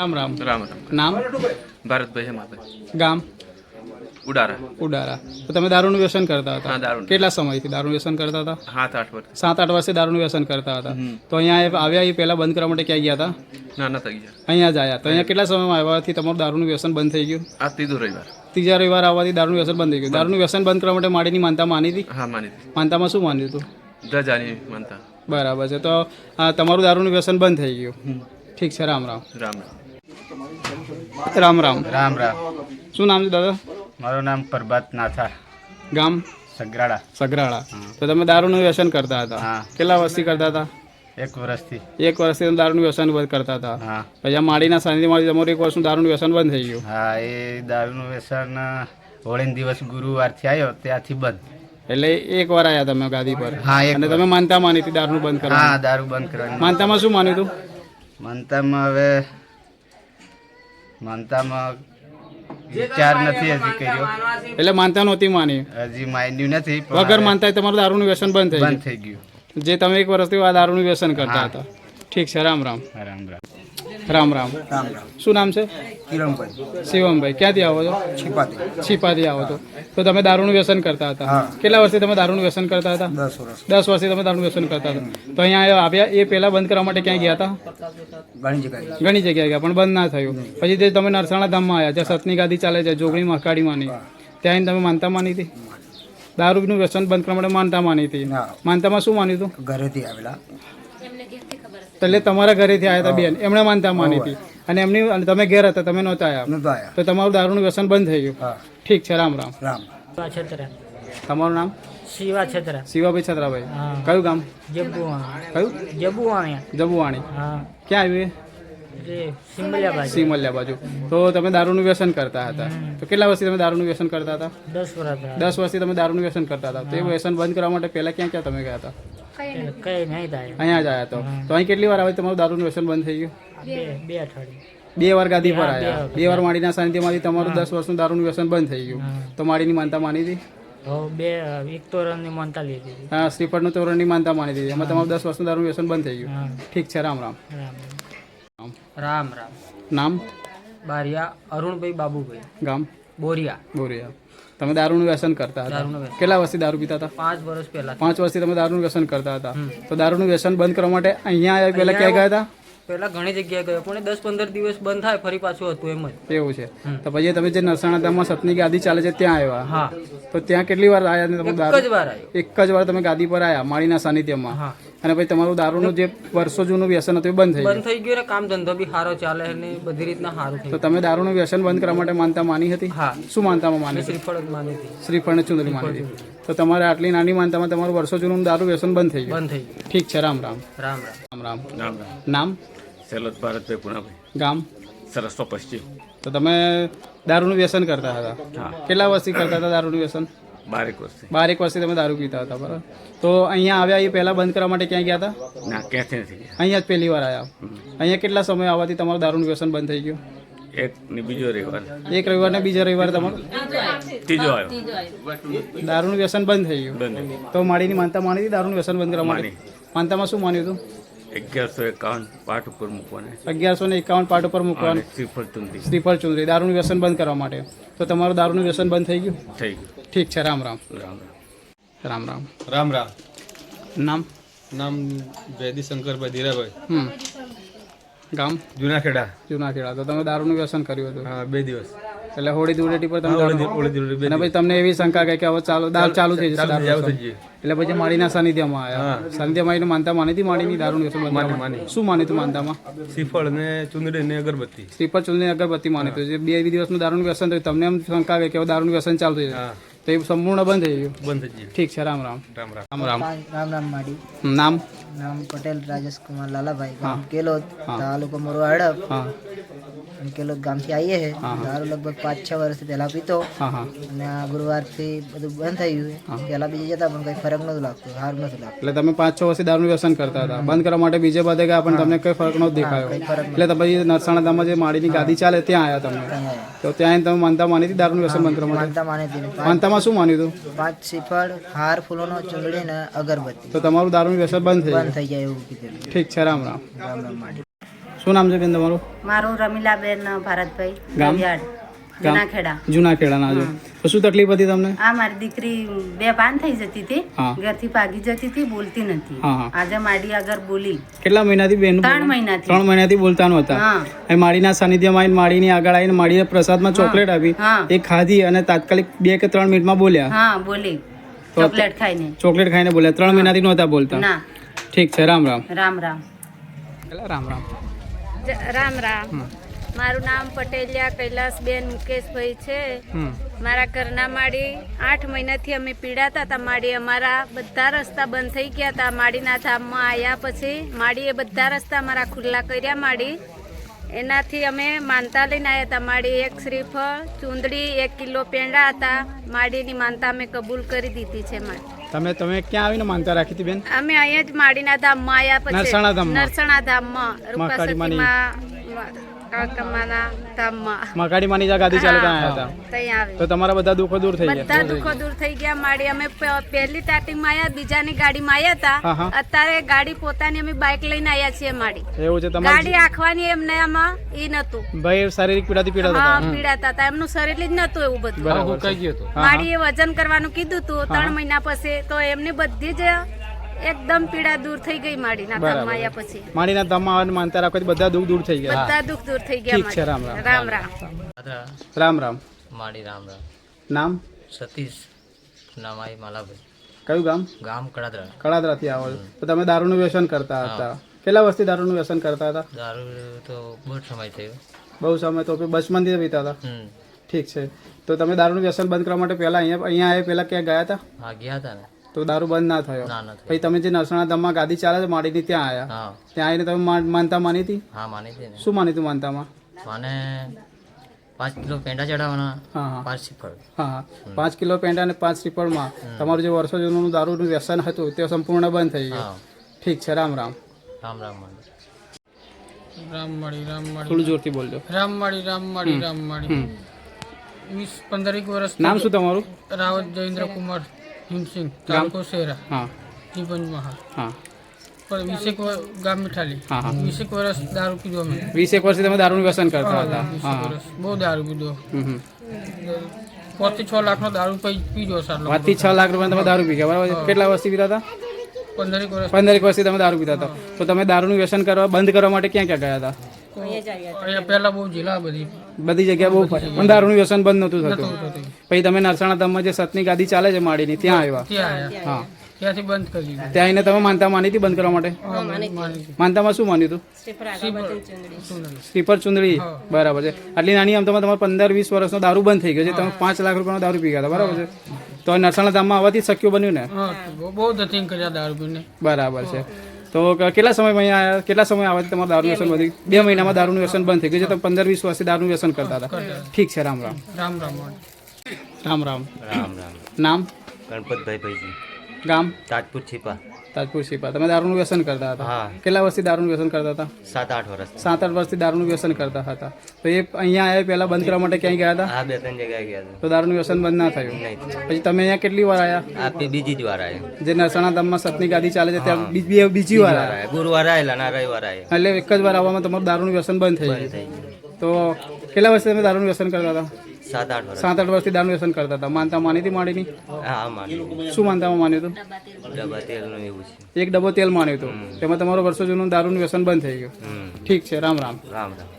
રામ રામ. રામ નામ? ભારતભાઈ હેમાભાઈ ગામ? ઉડારા. ઉડારા. તો તમે દારૂનું વ્યસન કરતા હતા? દારૂ કેટલા સમયથી દારૂનું વ્યસન કરતા હતા? સાત આઠ વર્ષ. સાત આઠ વર્ષે દારૂનું વ્યસન કરતા હતા. તો અહીંયા આવ્યા એ પહેલા બંધ કરવા માટે ક્યાં ગયા હતા? ના ના થઈ ગયા. અહીંયા જ આવ્યા તો અહીંયા કેટલા સમયમાં આવ્યાથી તમારું દારૂનું વ્યસન બંધ થઈ ગયું? આ ત્રીજો રવિવાર. ત્રીજા રવિવાર આવવાથી દારૂનું વ્યસન બંધ થઈ ગયું. દારૂનું વ્યસન બંધ કરવા માટે માડીની માનતા માની હતી? હા માની માનતામાં શું માન્યું હતું? ધજાની માનતા. બરાબર છે. તો તમારું દારૂનું વ્યસન બંધ થઈ ગયું. ઠીક છે. રામ રામ. રામ રામ. રામ રામ. રામ રામ. શું નામ છે દાદા? મારું નામ પ્રભાત નાથા ગામ? સગરાળા. સગરાળા. તો તમે દારૂનું વ્યસન કરતા હતા. કેટલા વર્ષથી કરતા હતા? એક વર્ષથી. એક વર્ષથી તમે દારૂનું વ્યસન બંધ કરતા હતા. હા. પછી આ માડીના સાનિધ્યમાંથી તમારું એક વર્ષનું દારૂનું વ્યસન બંધ થઈ ગયું. હા એ દારૂનું વ્યસન હોળીનો દિવસ ગુરુવારથી આવ્યો ત્યાંથી બંધ. એટલે એક વાર આવ્યા તમે ગાદી પર. હા અને તમે માનતા માની હતી દારૂનું બંધ કરવા હા દારૂ બંધ કરવા માનતામાં શું માન્યું હતું? માનતામાં હવે માનતામાં વિચાર નથી હજી કર્યો. એટલે માનતા નહોતી માની. હજી માન્યું નથી વગર માનતા તમારું દારૂનું વ્યસન બંધ થઈ બંધ થઈ ગયું. ગયું જે તમે એક વર્ષથી આ દારૂનું વ્યસન કરતા હતા. ઠીક છે રામ રામ. રામ રામ. રામ રામ. શું નામ છે? કિરણભાઈ. શિવમભાઈ. ક્યાંથી આવો છો? છીપાથી. છીપાથી આવો છો. તો તમે દારૂનું વ્યસન કરતા હતા. કેટલા વર્ષથી તમે દારૂનું વ્યસન કરતા હતા? દસ વર્ષ. દસ વર્ષથી તમે દારૂનું વ્યસન કરતા હતા. તો અહીંયા આવ્યા એ પહેલા બંધ કરવા માટે ક્યાંય ગયા હતા? ઘણી જગ્યાએ. ઘણી જગ્યાએ ગયા પણ બંધ ના થયું. પછી જે તમે નરસાણા ધામમાં આવ્યા જ્યાં સતની ગાદી ચાલે છે જોગણી મહાકાળીમાંની ત્યાં તમે માનતા માની હતી? દારૂનું વ્યસન બંધ કરવા માટે માનતા માની હતી. માનતામાં શું માન્યું હતું? ઘરેથી આવેલા. એટલે તમારા ઘરેથી આવ્યા હતા બેન. એમણે માનતા માની હતી. અને એમની અને તમે ઘેર હતા તમે નહોતા આવ્યા તો તમારું દારૂનું વ્યસન બંધ થઈ ગયું. ઠીક છે રામ રામ. રામ. તમારું નામ? શિવા છત્રા. શિવાભાઈ છત્રાભાઈ. કયું ગામ? જબુવાણી. કયું? જબુવાણી. જબુવાણી. ક્યાં આવ્યું જે સિમલિયા બાજુ. તો તમે દારૂનું વ્યસન કરતા હતા. તો કેટલા વર્ષથી તમે દારૂનું વ્યસન કરતા હતા? દસ વર્ષ દસ વર્ષથી તમે દારૂનું વ્યસન કરતા હતા. તો એ વ્યસન બંધ કરવા માટે પહેલા ક્યાં ક્યાં તમે ગયા હતા? કઈ નહીં થાય. અહીંયા જ આવ્યા તો. તો અહીં કેટલી વાર આવે? તમારું દારૂનું વ્યસન બંધ થઈ ગયું? બે અઠવાડિયા. બે વાર ગાદી પર આવ્યા બે વાર માડીના સાનિધ્યમાંથી તમારું દસ વર્ષનું દારૂનું વ્યસન બંધ થઈ ગયું. તો માડીની માનતા માની હતી? બે એક તોરણની માનતા લીધી હા શ્રીફળનું તોરણની માનતા માની દીધી એમાં તમારું દસ વર્ષનું દારૂનું વ્યસન બંધ થઈ ગયું. ઠીક છે રામ રામ. રામ રામ રામ. નામ? બારિયા અરુણભાઈ બાબુભાઈ. ગામ? બોરિયા. બોરિયા. તમે દારૂનું વ્યસન કરતા હતા. કેટલા વર્ષથી દારૂ પીતા હતા? પાંચ વર્ષ પહેલા પાંચ વર્ષથી તમે દારૂનું વ્યસન કરતા હતા. તો દારૂનું વ્યસન બંધ કરવા માટે અહીંયા પહેલા ક્યાં ગયા હતા? પહેલા ઘણી જગ્યાએ ગયો. પણ દસ પંદર દિવસ બંધ થાય ફરી પાછું હતું એમ જ. એવું છે. તો પછી તમે જે નરસાણા ધામમાં સતની ગાદી ચાલે છે ત્યાં આવ્યા. હા. તો ત્યાં કેટલી વાર આવ્યા તમે એક દારૂ? જ વાર એક જ વાર તમે ગાદી પર આવ્યા માળીના સાનિધ્યમાં. હા. અને પછી તમારું દારૂનું જે વર્ષો જૂનું વ્યસન હતું એ બંધ થઈ બંધ થઈ ગયું કામ ધંધો બી સારો ચાલે અને બધી રીતના સારું તો તમે દારૂનું વ્યસન બંધ કરવા માટે માનતા માની હતી? હા. શું માનતામાં માની શ્રીફળ માની હતી. શ્રીફળ ને ચુંદડી માની હતી. તો તમારે આટલી નાની માનતામાં તમારું વર્ષો જૂનું દારૂ વ્યસન બંધ થઈ ગયું. બંધ થઈ ગયું. ઠીક છે રામ રામ. રામ રામ. રામ રામ. નામ? શૈલત ભારતભાઈ પુણાભાઈ. ગામ? સરસ્તો પશ્ચિમ તો તમે દારૂનું વ્યસન કરતા હતા. કેટલા વર્ષથી કરતા હતા દારૂનું વ્યસન? બારેક વર્ષથી બારેક વર્ષથી તમે દારૂ પીતા હતા બરાબર. તો અહીંયા આવ્યા એ પહેલા બંધ કરવા માટે ક્યાં ગયા હતા? ના ક્યાંથી નથી અહીંયા જ પહેલી વાર આવ્યા અહીંયા કેટલા સમય આવવાથી તમારું દારૂનું વ્યસન બંધ થઈ ગયું? એક ને બીજો રવિવાર. એક રવિવાર ને બીજા રવિવાર તમારો? ત્રીજો આવ્યો. દારૂનું વ્યસન બંધ થઈ ગયું. તો માળીની માનતા માની હતી દારૂનું વ્યસન બંધ કરવા માટે? માની. માનતામાં શું માન્યું હતું? અગિયારસો એકાવન પાઠ ઉપર મૂકવાના અગિયારસો ને એકાવન પાઠ ઉપર મૂકવાના. શ્રીફળ ચુંદરી શ્રીફળ ચુંદરી દારૂનું વ્યસન બંધ કરવા માટે. તો તમારું દારૂનું વ્યસન બંધ થઈ ગયું? થઈ ગયું. ઠીક છે રામ રામ. રામ રામ. રામ રામ. રામ નામ? નામ વેદીશંકરભાઈ ધીરાભાઈ હમ. ગામ? જુનાખેડા. જુનાખેડા. તો તમે દારૂનું વ્યસન કર્યું હતું. હા બે દિવસ. એટલે હોળી ધૂળેટી પર તમે અને પછી તમને એવી શંકા કે હવે ચાલો દારૂ ચાલુ થઈ જશે એટલે પછી માળીના સાનિધ્યમાં આવ્યા. સાનિધ્યમાં એને માનતા માનીતી માળીની દારૂ શું માનીતું માનતામાં? શ્રીફળ ને ચુંદડી ને અગરબત્તી. શ્રીફળ ચુંદડી અગરબત્તી માનીતું જે બે દિવસનું દારૂનું વ્યસન થયું તમને એમ શંકા કે દારૂ દારૂનું વ્યસન ચાલુ થઈ જશે. તો એ સંપૂર્ણ બંધ થઈ ગયું. બંધ થઈ ગયું. ઠીક છે રામ રામ. રામ રામ. રામ રામ. માડી. નામ? નામ પટેલ રાજેશ કુમાર લાલાભાઈ. કેલોદ તાલુકો મોરવા હડપ કેલોદ ગામથી આવીએ છે દારૂ લગભગ પાંચ છ વર્ષથી પહેલા પીતો અને આ ગુરુવારથી બધું બંધ થઈ ગયું પહેલા બીજે જતા પણ કઈ ફરક નતું લાગતું સારું નતું લાગતું એટલે તમે પાંચ છ વર્ષથી દારૂનું વ્યસન કરતા હતા. બંધ કરવા માટે બીજે બધે ગયા પણ તમને કઈ ફરક નહોતો દેખાયો. એટલે તમે પછી નરસાણા ધામમાં જે માળીની ગાદી ચાલે ત્યાં આવ્યા તમે. તો ત્યાં તમે માનતા માની હતી દારૂનું વ્યસન બંધ કરવા માટે? માનતા માની હતી. માનતામાં શું માન્યું હતું? પાંચ શ્રીફળ હાર ફૂલોનો ચૂંદડી ને અગરબત્તી. તો તમારું દારૂનું વ્યસન બંધ થઈ ગયું. બંધ થઈ જાય એવું કીધું ઠીક છે રામ રામ. રામ રામ માડી શું નામ છે બેન તમારું? મારું રમીલાબેન ભારતભાઈ ગામ? જુનાખેડા. જૂના ખેડાના છો તો શું તકલીફ હતી તમને? આ મારી દીકરી બે પાન થઈ જતી હતી. ઘરથી ભાગી જતી હતી બોલતી નથી. આજે માડી આગળ બોલી. કેટલા મહિનાથી બેન? ત્રણ મહિનાથી. ત્રણ મહિનાથી બોલતા નહોતા એ માળીના સાનિધ્યમાં આવીને માળીની આગળ આવીને માળીએ પ્રસાદમાં ચોકલેટ આપી. એ ખાધી અને તાત્કાલિક બે કે ત્રણ મિનિટમાં બોલ્યા. હા બોલી. ચોકલેટ ખાઈને. ચોકલેટ ખાઈને બોલ્યા. ત્રણ મહિનાથી નહોતા બોલતા. ઠીક છે રામ રામ. રામ રામ. રામ રામ. રામ રામ. મારું નામ પટેલિયા કૈલાસબેન મુકેશભાઈ છે. મારા ઘરના માડી આઠ મહિનાથી અમે પીડાતા હતા. માડી અમારા બધા રસ્તા બંધ થઈ ગયા હતા. માડીના ધામમાં આવ્યા પછી માડીએ બધા રસ્તા અમારા ખુલ્લા કર્યા માડી એનાથી અમે માનતા લઈને આવ્યા હતા. માડી એક શ્રીફળ ચૂંદડી એક કિલો પેંડા હતા. માડીની માનતા અમે કબૂલ કરી દીધી છે માડી તમે તમે ક્યાં આવીને માનતા રાખી હતી બેન? અમે અહીંયા જ માડીના ધામમાં આવ્યા પછી. નરસણા ધામમાં? નરસણા ધામમાં રૂપાસતીમાં મકાડી માની જા ગાદી ચાલે ત્યાં આવ્યા હતા. તો તમારા બધા દુખો દૂર થઈ ગયા. બધા દુખો દૂર થઈ ગયા. માડી અમે પહેલી પહેલી સ્ટાર્ટિંગમાં આયા બીજાની ગાડી માં હા. હતા અત્યારે ગાડી પોતાની અમે બાઇક લઈને આયા છીએ માડી એવું છે ગાડી આખવાની એમને આમાં એ નતું. ભાઈ શારીરિક પીડાથી પીડાતા હતા. પીડાતા હતા. એમનું શરીર જ નતું એવું બધું. બરાબર છે. હા, માડી માડીએ વજન કરવાનું કીધું હતું ત્રણ મહિના પછી. તો એમની બધી જ એકદમ પીડા દૂર થઈ ગઈ માડીના. ધામમાં આવ્યા પછી. માડીના ધામમાં આવીને માનતા રાખો બધા દુઃખ દૂર થઈ ગયા. બધા દુઃખ દૂર થઈ ગયા ઠીક છે, રામ, રામ. રામ રામ. રામ રામ. માડી રામ રામ. નામ? સતીશ. નામાઈ માલાભાઈ. કયું ગામ? ગામ કડાદરા. કડાદરાથી આવો તો તમે દારૂનું વ્યસન કરતા હતા. કેટલા વર્ષથી દારૂનું વ્યસન કરતા હતા? દારૂ તો બહુ સમય થયો. બહુ સમય તો બચપનથી પીતા હતા. ઠીક છે. તો તમે દારૂનું વ્યસન બંધ કરવા માટે પહેલા અહીંયા અહીંયા આવ્યા પહેલા ક્યાં ગયા હતા? હા ગયા હતા ને. તો દારૂ બંધ ના થયો. પછી તમે જે નરસણા ધામમાં ગાદી ચાલે છે માડીની ત્યાં આવ્યા ત્યાં આવીને તમે માનતા માની હતી? હા માની હતી ને. શું માની હતું માનતામાં? મને પાંચ કિલો પેંડા ચડાવવાના પાંચ શ્રીફળ હા પાંચ કિલો પેંડા અને પાંચ શ્રીફળમાં તમારું જે વર્ષો જૂનું દારૂનું વ્યસન હતું તે સંપૂર્ણ બંધ થઈ ગયું. ઠીક છે રામ રામ. રામ રામ માડી રામવાડી મળી થોડું જોરથી બોલજો. રામવાડી રામવાડી રામવાડી મળી વીસ પંદરેક વર્ષ નામ શું તમારું? રાવત જયેન્દ્ર કુમાર હિમસિંગ તાલુકો શેરા હા. નિબંધ મહા. હા. પણ વીસેક ગામ મીઠાલી. વીસેક વર્ષ દારૂ પીધો અમે. વીસેક વર્ષથી તમે દારૂનું વ્યસન કરતા હતા. બહુ દારૂ પીધો. પાંચથી છ લાખનો દારૂ પી પીધો સારો પાંચથી છ લાખ રૂપિયા તમે દારૂ પી ગયા. બરાબર? કેટલા વર્ષથી પીતા હતા? પંદરેક વર્ષ. પંદરેક વર્ષથી તમે દારૂ પીતા હતા. તો તમે દારૂનું વ્યસન કરવા બંધ કરવા માટે ક્યાં ક્યાં ગયા હતા? પહેલા બહુ જિલ્લા બધી. બધી જગ્યા બહુ. પણ દારૂનું વ્યસન બંધ નહોતું થતું. પછી તમે નરસાણા ધામમાં જે સતની ગાદી ચાલે છે માડીની ત્યાં આવ્યા. ત્યાં આવ્યા. હા ત્યાંથી બંધ કરી દીધું. ત્યાં આવીને તમે માનતા માની હતી બંધ કરવા માટે. માનતામાં શું માન્યું હતું? સ્લીપર ચુંદડી. બરાબર છે. આટલી નાની આમ તમે તમારે પંદર વીસ વર્ષનો દારૂ બંધ થઈ ગયો છે. તમે પાંચ લાખ રૂપિયાનો દારૂ પી ગયા હતા. બરાબર છે. તો નરસાણા ધામમાં આવવાથી શક્ય બન્યું ને? બહુ- કર્યા દારૂ પીને. બરાબર છે. તો કેટલા સમયમાં અહીંયા આવ્યા કેટલા સમય આવે તમારું દારૂનું વ્યસન વધી બે મહિનામાં દારૂનું વ્યસન બંધ થઈ ગયું છે તમે પંદર વીસ વર્ષથી દારૂનું વ્યસન કરતા હતા. ઠીક છે રામ રામ. રામ રામ રામ રામ. રામ રામ. નામ? ગણપતભાઈ ભાઈજી ગામ? તાજપુર છીપા. તાજપુર શિપા તમે દારૂનું વ્યસન કરતા હતા કેટલા વર્ષથી દારૂનું વ્યસન કરતા હતા સાત આઠ વર્ષ સાત આઠ વર્ષથી દારૂનું વ્યસન કરતા હતા તો એ અહીંયા આવ્યા પહેલા બંધ કરવા માટે ક્યાંય ગયા હતા હા બે ત્રણ જગ્યાએ ગયા હતા તો દારૂનું વ્યસન બંધ ના થયું પછી તમે અહીંયા કેટલી વાર આવ્યા આપી બીજી જ વાર આવ્યા જે નરસણા ધામમાં સતની ગાદી ચાલે છે ત્યાં બીજી વાર આવ્યા ગુરુવાર આવેલા ના રવિવાર આવ્યા એટલે એક જ વાર આવવામાં તમારું દારૂનું વ્યસન બંધ થઈ ગયું. તો કેટલા વર્ષથી તમે દારૂનું વ્યસન કરતા હતા? સાત આઠ વર્ષ સાત આઠ વર્ષથી દારૂનું વ્યસન કરતા હતા. માનતા માની હતી માડીની? હા હા માની શું માનતામાં માન્યું હતું? ડબ્બા તેલનું એવું છે. એક ડબ્બો તેલ માન્યું હતું. તેમાં તમારું વર્ષો જૂનું દારૂનું વ્યસન બંધ થઈ ગયું. ઠીક છે રામ રામ. રામ રામ.